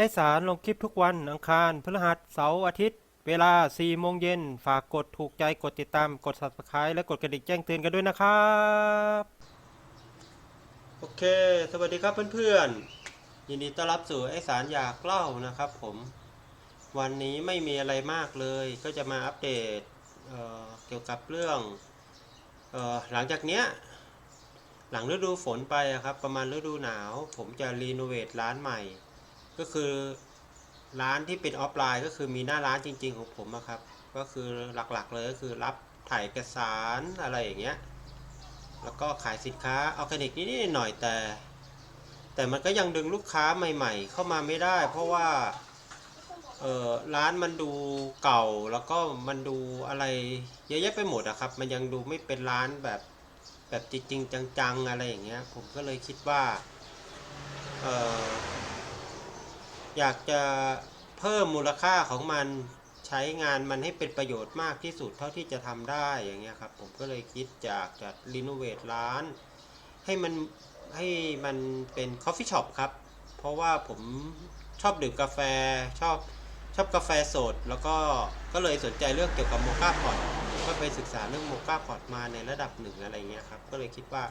ไอสารลงคลิปทุกวันอังคารพฤหัสเสาร์อาทิตย์ เวลา 4 โมงเย็น ฝากกดถูกใจกดติดตามกด subscribe และกดกระดิ่งแจ้งเตือนกันด้วยนะครับ โอเค สวัสดีครับเพื่อนๆ ยินดีต้อนรับสู่ไอสารอยากเล่านะครับผม วันนี้ไม่มีอะไรมากเลย ก็จะมาอัปเดตเเกี่ยวกับเรื่องออหลังจากเนี้ยหลังฤดูฝนไปอะครับ ประมาณฤดูหนาว ผมจะรีโนเวทร้านใหม่ ก็คือร้านที่เป็นออฟไลน์ก็คือมีหน้าร้านจริง ๆ ของผมอะครับ ก็คือหลักๆเลยก็คือรับถ่ายเอกสารอะไรอย่างเงี้ย แล้วก็ขายสินค้าออร์แกนิกนิดๆหน่อยแต่ แต่มันก็ยังดึงลูกค้าใหม่ ๆ เข้ามาไม่ได้ เพราะว่าเออร้านมันดูเก่าแล้วก็มันดูอะไรเยอะแยะไปหมดอะครับ มันยังดูไม่เป็นร้านแบบแบบจริงๆจังๆอะไรอย่างเงี้ย ผมก็เลยคิดว่าเออ อยากจะเพิ่มมูลค่าของมันใช้งานมันให้เป็นประโยชน์มากที่สุดเท่าที่จะทำได้อย่างเงี้ยครับผมก็เลยคิดจากจะรีโนเวทร้าน ให้มันให้มันเป็นคอฟฟี่ช็อปครับ เพราะว่าผมชอบดื่มกาแฟชอบชอบกาแฟสด แล้วก็ก็เลยสนใจเรื่องเกี่ยวกับโมคาพอตก็ไปศึกษาเรื่องโมคาพอตมาในระดับหนึ่งอะไรเงี้ยครับ ก็เลยคิดว่า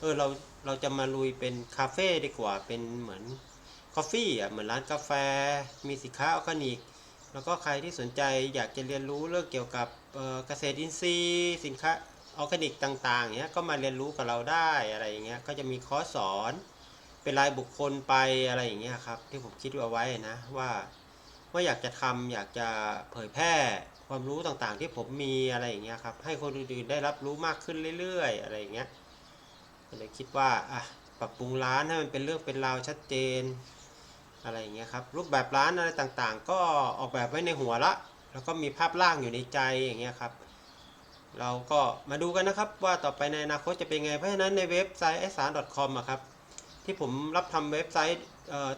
เออเราเราจะมาลุยเป็นคาเฟ่ดีกว่าเป็นเหมือน คอฟฟี่อะเหมือนร้านกาแฟ มีสินค้าออร์แกนิก แล้วก็ใครที่สนใจอยากจะเรียนรู้เรื่องเกี่ยวกับเกษตรอินทรีย์ สินค้าออร์แกนิกต่างๆเนี้ยก็มาเรียนรู้กับเราได้อะไรอย่างเงี้ยก็จะมีคอร์สสอนเป็นรายบุคคลไปอะไรอย่างเงี้ยครับที่ผมคิดเอาไว้นะว่าว่าอยากจะทำอยากจะเผยแพร่ความรู้ต่างๆ ที่ผมมีอะไรอย่างเงี้ยครับให้คนอื่นๆได้รับรู้มากขึ้นเรื่อยๆ อะไรอย่างเงี้ยก็เลยคิดว่าอะปรับปรุงร้านให้มันเป็นเรื่องเป็นราวชัดเจน อะไรอย่างเงี้ยครับรูปแบบร้านอะไรต่างๆ ก็ออกแบบไว้ในหัวละ แล้วก็มีภาพร่างอยู่ในใจอย่างเงี้ยครับ เราก็มาดูกันนะครับว่าต่อไปในอนาคตจะเป็นไง เพราะฉะนั้นในเว็บไซต์ s 3 com อะครับที่ผมรับทำเว็บไซต์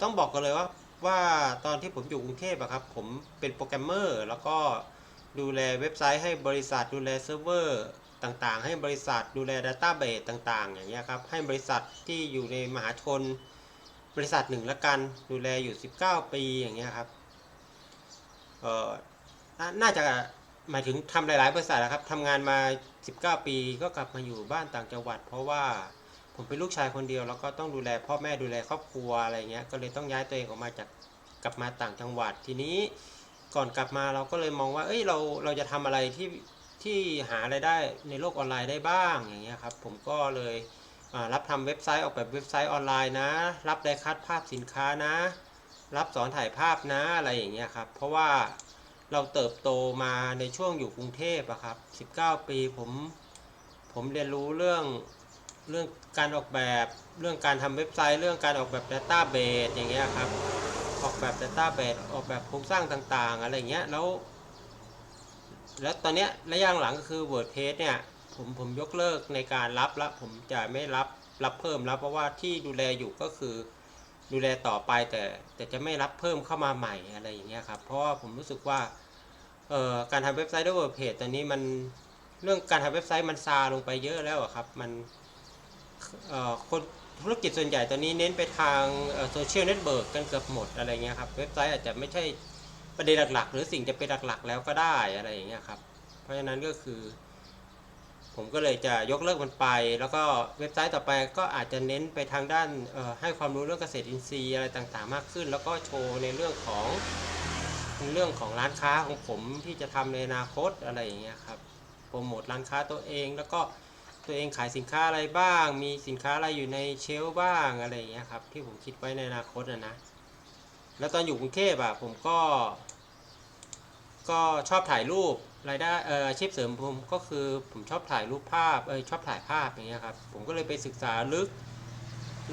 ต้องบอกกันเลยว่าว่าตอนที่ผมอยู่กรุงเทพอะครับผมเป็นโปรแกรมเมอร์แล้วก็ดูแลเว็บไซต์ให้บริษัทดูแลเซิร์ฟเวอร์ต่างๆ ให้บริษัทดูแลดัตต้าเบสต่างๆ อย่างเงี้ยครับให้บริษัทที่อยู่ในมหาชน บริษัทหนึ่งละกันดูแลอยู่ 19 ปีอย่างเงี้ยครับเออน่าจะหมายถึงทำหลาย ๆ บริษัทนะครับทำงานมา 19 ปีก็กลับมาอยู่บ้านต่างจังหวัด เพราะว่าผมเป็นลูกชายคนเดียว แล้วก็ต้องดูแลพ่อแม่ดูแลครอบครัวอะไรเงี้ยก็เลยต้องย้ายตัวเองออกมาจากกลับมาต่างจังหวัดทีนี้ก่อนกลับมาเราก็เลยมองว่าเอ้ยเราเราจะทำอะไรที่ที่หาไรายได้ในโลกออนไลน์ได้บ้างอย่างเงี้ยครับ ผมก็เลย รับทำเว็บไซต์ออกแบบเว็บไซต์ออนไลน์นะ รับไดคัดภาพสินค้านะ รับสอนถ่ายภาพนะอะไรอย่างเงี้ยครับ เพราะว่าเราเติบโตมาในช่วงอยู่กรุงเทพอะครับ 19 ปีผมผมเรียนรู้เรื่องเรื่องการออกแบบเรื่องการทำเว็บไซต์ เรื่องการออกแบบ Database อย่างเงี้ยครับ ออกแบบ Database ออกแบบโครงสร้างต่างๆ อะไรเงี้ยแล้ว แล้วตอนเนี้ยระยะหลังก็คือ WordPress เนี่ย ผมผมยกเลิกในการรับแล้วผมจะไม่รับรับเพิ่มแล้วเพราะว่าที่ดูแลอยู่ก็คือ ดูแลต่อไปแต่แต่จะไม่รับเพิ่มเข้ามาใหม่อะไรอย่างเงี้ยครับเพราะว่าผมรู้สึกว่าเอ่อการทำเว็บไซต์ด้วย WordPress ตอนนี้มันเรื่องการทำเว็บไซต์มันซาลงไปเยอะแล้วครับมันเอ่อคนธุรกิจส่วนใหญ่ตอนนี้เน้นไปทางโซเชียลเน็ตเวิร์กกันเกือบหมดอะไรเงี้ยครับเว็บไซต์อาจจะไม่ใช่ประเด็นหลักๆ หรือสิ่งจะเป็นหลักๆ แล้วก็ได้อะไรอย่างเงี้ยครับเพราะฉะนั้นก็คือ ผมก็เลยจะยกเลิกมันไป แล้วก็เว็บไซต์ต่อไปก็อาจจะเน้นไปทางด้านให้ความรู้เรื่องเกษตรอินทรีย์อะไรต่างๆ มากขึ้น แล้วก็โชว์ในเรื่องของเรื่องของร้านค้าของผมที่จะทำในอนาคตอะไรอย่างเงี้ยครับโปรโมทร้านค้าตัวเอง แล้วก็ตัวเองขายสินค้าอะไรบ้าง มีสินค้าอะไรอยู่ในเชลบ้างอะไรอย่างเงี้ยครับที่ผมคิดไว้ในอนาคตนะนะแล้วตอนอยู่กรุงเทพอะผมก็ ก็ชอบถ่ายรูป รายได้เอ่ออาชีพเสริมผมก็คือผมชอบถ่ายรูปภาพเออชอบถ่ายภาพอย่างเงี้ยครับผมก็เลยไปศึกษาลึก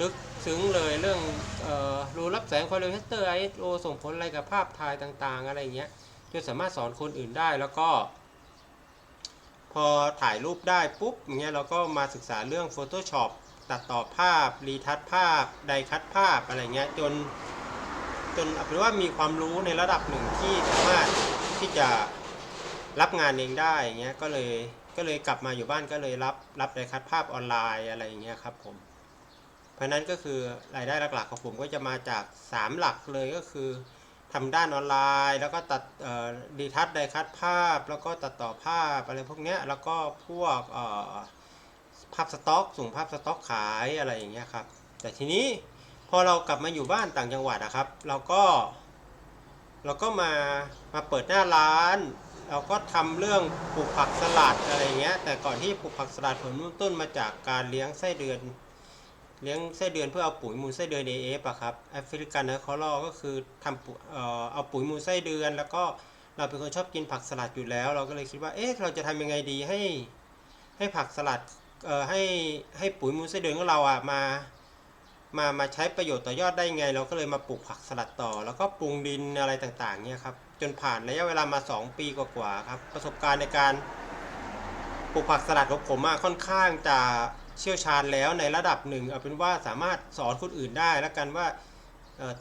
ลึกซึ้งเลยเรื่องเอ่อรูรับแสงควอลิเตอร์ไอโอส่งผลอะไรกับภาพถ่ายต่างๆ อะไรเงี้ยจนสามารถสอนคนอื่นได้แล้วก็ พอถ่ายรูปได้ปุ๊บอย่างเงี้ยเราก็มาศึกษาเรื่อง Photoshop ตัดต่อภาพ รีทัชภาพ ไดคัดภาพอะไรเงี้ยจนจนเอาเป็นว่ามีความรู้ในระดับหนึ่งที่สามารถที่จะ รับงานเองได้เงี้ยก็เลยก็เลยกลับมาอยู่บ้านก็เลยรับรับไดคัดภาพออนไลน์อะไรอย่างเงี้ยครับผม เพราะนั้นก็คือรายได้หลักๆของผมก็จะมาจาก 3 หลักเลยก็คือทำด้านออนไลน์ แล้วก็ตัดดีทัศไดคัดภาพ แล้วก็ตัดต่อภาพอะไรพวกเนี้ยแล้วก็พวกภาพสต็อก ส่งภาพสต็อกขายอะไรอย่างเงี้ยครับ แต่ทีนี้พอเรากลับมาอยู่บ้านต่างจังหวัดนะครับ เราก็ เราก็มามาเปิดหน้าร้าน เราก็ทำเรื่องปลูกผักสลัดอะไรเงี้ย แต่ก่อนที่ปลูกผักสลัดผมเริ่มต้นมาจากการเลี้ยงไส้เดือน เลี้ยงไส้เดือนเพื่อเอาปุ๋ยมูลไส้เดือน AF อะครับแอฟริกันเนอร์คอลก็คือทำปุ๋ยเอ่อเอาปุ๋ยมูลไส้เดือน แล้วก็เราเป็นคนชอบกินผักสลัดอยู่แล้ว เราก็เลยคิดว่าเอ๊ะเราจะทำยังไงดีให้ให้ผักสลัดเอ่อให้ให้ปุ๋ยมูลไส้เดือนของเราอะมามามาใช้ประโยชน์ต่อยอดได้ไง เราก็เลยมาปลูกผักสลัดต่อ แล้วก็ปรุงดินอะไรต่างๆเนี่ยครับ จนผ่านระยะเวลามา 2 ปีกว่าๆครับ ประสบการณ์ในการปลูกผักสลัดของผมค่อนข้างจะเชี่ยวชาญแล้วในระดับหนึ่งเอาเป็นว่าสามารถสอนคนอื่นได้แล้วกันว่า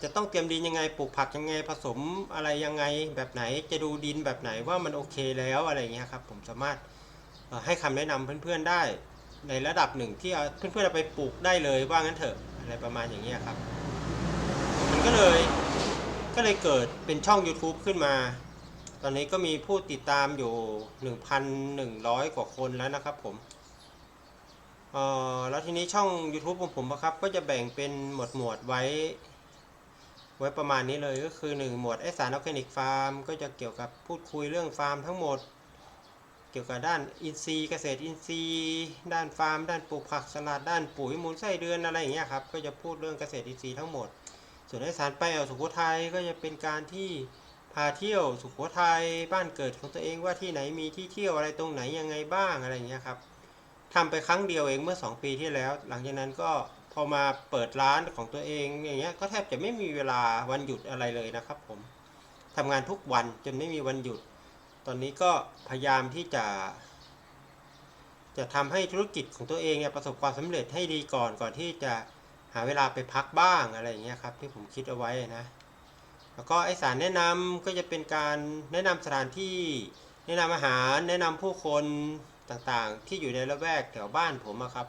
จะต้องเตรียมดินยังไงปลูกผักยังไงผสมอะไรยังไงแบบไหนจะดูดินแบบไหนว่ามันโอเคแล้วอะไรเงี้ยครับผมสามารถให้คำแนะนำเพื่อนๆได้ในระดับหนึ่งที่เอาเพื่อนๆเอาไปปลูกได้เลยว่างั้นเถอะอะไรประมาณอย่างเงี้ยครับ มันก็เลย ก็เลยเกิดเป็นช่อง YouTube ขึ้นมา ตอนนี้ก็มีผู้ติดตามอยู่ 1,100 กว่าคนแล้วนะครับผมเออแล้วทีนี้ช่อง YouTube ของผมอะครับ ก็จะแบ่งเป็นหมวดหมวดไว้ ไว้ประมาณนี้เลยก็คือ 1 หมวดไอสารออร์แกนิกฟาร์มก็จะเกี่ยวกับพูดคุยเรื่องฟาร์มทั้งหมด เกี่ยวกับด้านอินทรีย์เกษตรอินทรีย์ ด้านฟาร์ม ด้านปลูกผักสลัดด้านปุ๋ยมูลไส้เดือนอะไรอย่างเงี้ยครับก็จะพูดเรื่องเกษตรอินทรีย์ทั้งหมด ส่วนไอสารไปเอาสุโขทัยก็จะเป็นการที่พาเที่ยวสุโขทัยบ้านเกิดของตัวเองว่าที่ไหนมีที่เที่ยวอะไรตรงไหนยังไงบ้างอะไรอย่างเงี้ยครับทำไปครั้งเดียวเองเมื่อ 2 ปีที่แล้ว หลังจากนั้นก็พอมาเปิดร้านของตัวเองอย่างเงี้ยก็แทบจะไม่มีเวลาวันหยุดอะไรเลยนะครับผมทำงานทุกวันจนไม่มีวันหยุด ตอนนี้ก็พยายามที่จะ จะทำให้ธุรกิจของตัวเองเนี่ยประสบความสำเร็จให้ดีก่อนก่อนที่จะาเวลาไปพักบ้างอะไรอย่างเงี้ยครับที่ผมคิดเอาไว้นะ แล้วก็ไอสารแนะนำก็จะเป็นการแนะนำสถานที่แนะนำอาหารแนะนำผู้คนต่างๆ ที่อยู่ในละแวกแถวบ้านผมอะครับ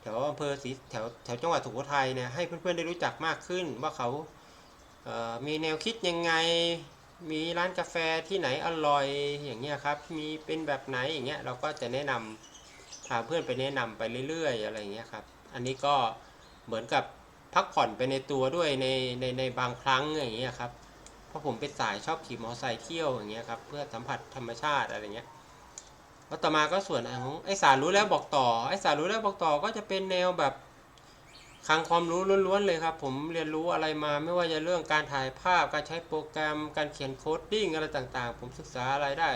แถวอำเภอศรีแถวแถวจังหวัดสุโขทัยเนี่ยให้เพื่อนๆได้รู้จักมากขึ้นว่าเขาเมีแนวคิดยังไงมีร้านกาแฟที่ไหนอร่อยอย่างเงี้ยครับ มีเป็นแบบไหนอย่างเงี้ยเราก็จะแนะนำพาเพื่อนไปแนะนำไปเรื่อยๆ อะไรอย่างเงี้ยครับ อันนี้ก็ เหมือนกับพักผ่อนไปในตัวด้วยในในในบางครั้งอย่างเงี้ยครับ เพราะผมเป็นสายชอบขี่มอเตอร์ไซค์เที่ยวอย่างเงี้ยครับเพื่อสัมผัสธรรมชาติอะไรเงี้ยแล้วต่อมาก็ส่วนของไอสารรู้แล้วบอกต่อไอสารรู้แล้วบอกต่อก็จะเป็นแนวแบบคลังความรู้ล้วนๆเลยครับ ผมเรียนรู้อะไรมาไม่ว่าจะเรื่องการถ่ายภาพการใช้โปรแกรม การเขียนโคดดิ้งอะไรต่างๆ ผมศึกษาอะไรได้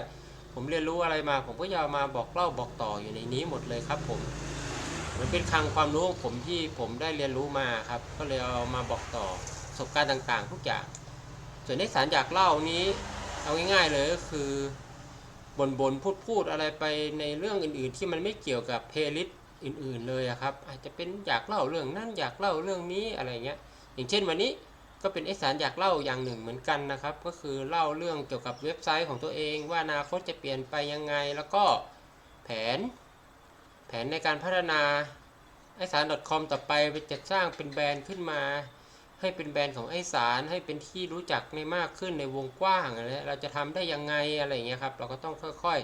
ผมเรียนรู้อะไรมา ผมก็จะเอามาบอกเล่าบอกต่ออยู่ในนี้หมดเลยครับผม มันเป็นคลังความรู้ของผมที่ผมได้เรียนรู้มาครับ ก็เลยเอามาบอกต่อประสบการณ์ต่างๆ ทุกอย่าง ส่วนในสารอยากเล่านี้ เอาง่ายๆเลยก็คือบ่นบนพูดพูดๆอะไรไปในเรื่องอื่นๆ ที่มันไม่เกี่ยวกับเพลย์ลิสต์อื่น ๆ เลยครับ อาจจะเป็นอยากเล่าเรื่องนั้นอยากเล่าเรื่องนี้อะไรเงี้ย อย่างเช่นวันนี้ก็เป็นเอกสารอยากเล่าอย่างหนึ่งเหมือนกันนะครับ ก็คือเล่าเรื่องเกี่ยวกับเว็บไซต์ของตัวเอง ว่าอนาคตจะเปลี่ยนไปยังไง แล้วก็แผน แผนในการพัฒนา ไอสาร .com ต่อไปจัดสร้างเป็นแบรนด์ขึ้นมา ให้เป็นแบรนด์ของไอสารให้เป็นที่รู้จักในมากขึ้นในวงกว้างอะไรเราจะทำได้ยังไงอะไรอย่างเงี้ยครับ เราก็ต้องค่อย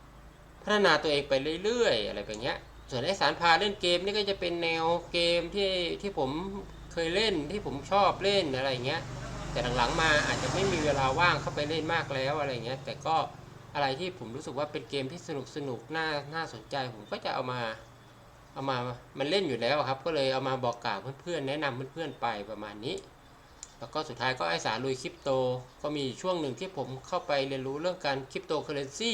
ๆ พัฒนาตัวเองไปเรื่อยๆ อะไรแบบเนี้ย ส่วนไอสารพาเล่นเกมนี่ก็จะเป็นแนวเกมที่ที่ผมเคยเล่นที่ผมชอบเล่นอะไรอย่างเงี้ย แต่หลังๆมาอาจจะไม่มีเวลาว่างเข้าไปเล่นมากแล้วอะไรเงี้ย แต่ก็อะไรที่ผมรู้สึกว่าเป็นเกมที่สนุกสนุกน่าน่าสนใจผมก็จะเอามา เอามามันเล่นอยู่แล้วครับ ก็เลยเอามาบอกกล่าวเพื่อนๆแนะนำเพื่อนๆไปประมาณนี้ แล้วก็สุดท้ายก็ไอสารลุยคริปโต ก็มีช่วงหนึ่งที่ผมเข้าไปเรียนรู้เรื่องการคริปโตเคอเรนซี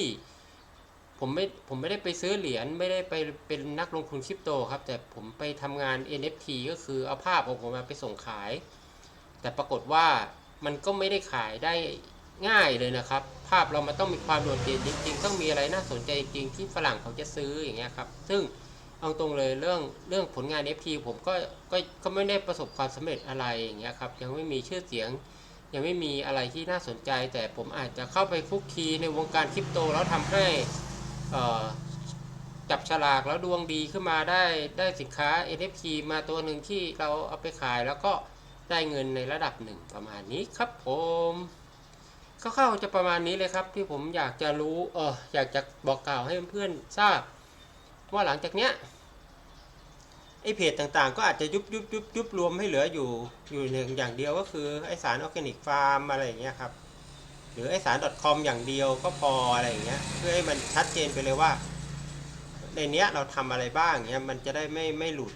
ผมไม่ผมไม่ได้ไปซื้อเหรียญไม่ได้ไปเป็นนักลงทุนคริปโตครับ แต่ผมไปทำงาน NFT ก็คือเอาภาพของผมมาไปส่งขาย แต่ปรากฏว่ามันก็ไม่ได้ขายได้ง่ายเลยนะครับ ภาพเรามันต้องมีความโดดเด่นจริงๆ ต้องมีอะไรน่าสนใจจริงๆที่ฝรั่งเขาจะซื้ออย่างเงี้ยครับ ซึ่ง เอาตรงเลยเรื่องเรื่องผลงาน FT ผมก็ก็ก็ไม่ได้ประสบความสำเร็จอะไรอย่างเงี้ยครับยังไม่มีชื่อเสียง ยังไม่มีอะไรที่น่าสนใจ แต่ผมอาจจะเข้าไปคุกคีในวงการคริปโตแล้วทำให้จับฉลากแล้วดวงดีขึ้นมาได้ได้สินค้า NFT มาตัวหนึ่งที่เราเอาไปขายแล้วก็ได้เงินในระดับหนึ่งประมาณนี้ครับผมคร่าๆจะประมาณนี้เลยครับที่ผมอยากจะรู้เอออยากจะบอกกล่าวให้เพื่อนๆทราบ ว่าหลังจากเนี้ยไอเพจต่างๆ ก็อาจจะยุบยุบยุบยุบรวมให้เหลืออยู่อยู่หนึ่งอย่างเดียวก็คือไอสารออร์แกนิกฟาร์มอะไรอย่างเงี้ยครับหรือไอสาร .com อย่างเดียวก็พออะไรอย่างเงี้ยเพื่อให้มันชัดเจนไปเลยว่า ในเนี้ยเราทำอะไรบ้างเงี้ยมันจะได้ไม่ไม่หลุด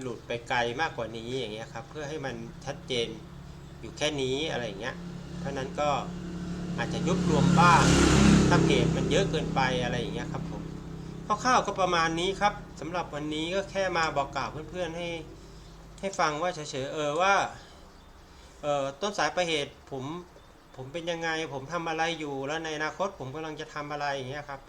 หลุดไปไกลมากกว่านี้อย่างเงี้ยครับเพื่อให้มันชัดเจนอยู่แค่นี้อะไรอย่างเงี้ยเพราะฉะนั้นก็อาจจะยุบรวมบ้างถ้าเพจมันเยอะเกินไปอะไรอย่างเงี้ยครับผม คร่าวๆก็ประมาณนี้ครับสำหรับวันนี้ก็แค่มาบอกกล่าวเพื่อนๆให้ให้ฟังว่าเฉยๆเออว่าเออต้นสายปลายเหตุผมผมเป็นยังไง ผมทำอะไรอยู่แล้วในอนาคตผมกำลังจะทำอะไรอย่างเงี้ยครับ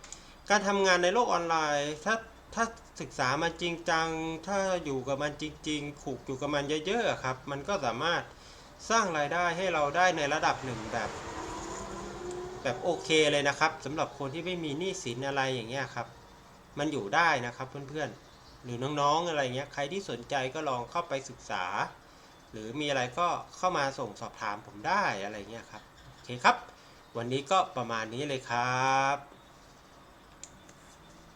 การทำงานในโลกออนไลน์ ถ้าถ้าศึกษามันจริงจัง ถ้าอยู่กับมันจริง ๆ ขูกอยู่กับมันเยอะๆครับ มันก็สามารถสร้างรายได้ให้เราได้ในระดับหนึ่งแบบ แบบโอเคเลยนะครับสำหรับคนที่ไม่มีหนี้สินอะไรอย่างเงี้ยครับ มันอยู่ได้นะครับเพื่อนๆ หรือน้องๆอะไรเงี้ยใครที่สนใจก็ลองเข้าไปศึกษา หรือมีอะไรก็เข้ามาส่งสอบถามผมได้อะไรเงี้ยครับโอเคครับ วันนี้ก็ประมาณนี้เลยครับ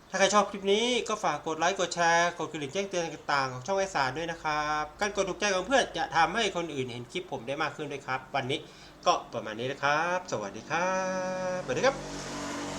ถ้าใครชอบคลิปนี้ก็ฝากกดไลค์กดแชร์กดกระดิ่งแจ้งเตือนต่างๆของช่องไอสารด้วยนะครับการกดถูกใจของเพื่อนจะทำให้คนอื่นเห็นคลิปผมได้มากขึ้นด้วยครับ วันนี้ก็ประมาณนี้นะครับ สวัสดีครับสวัสดีครับ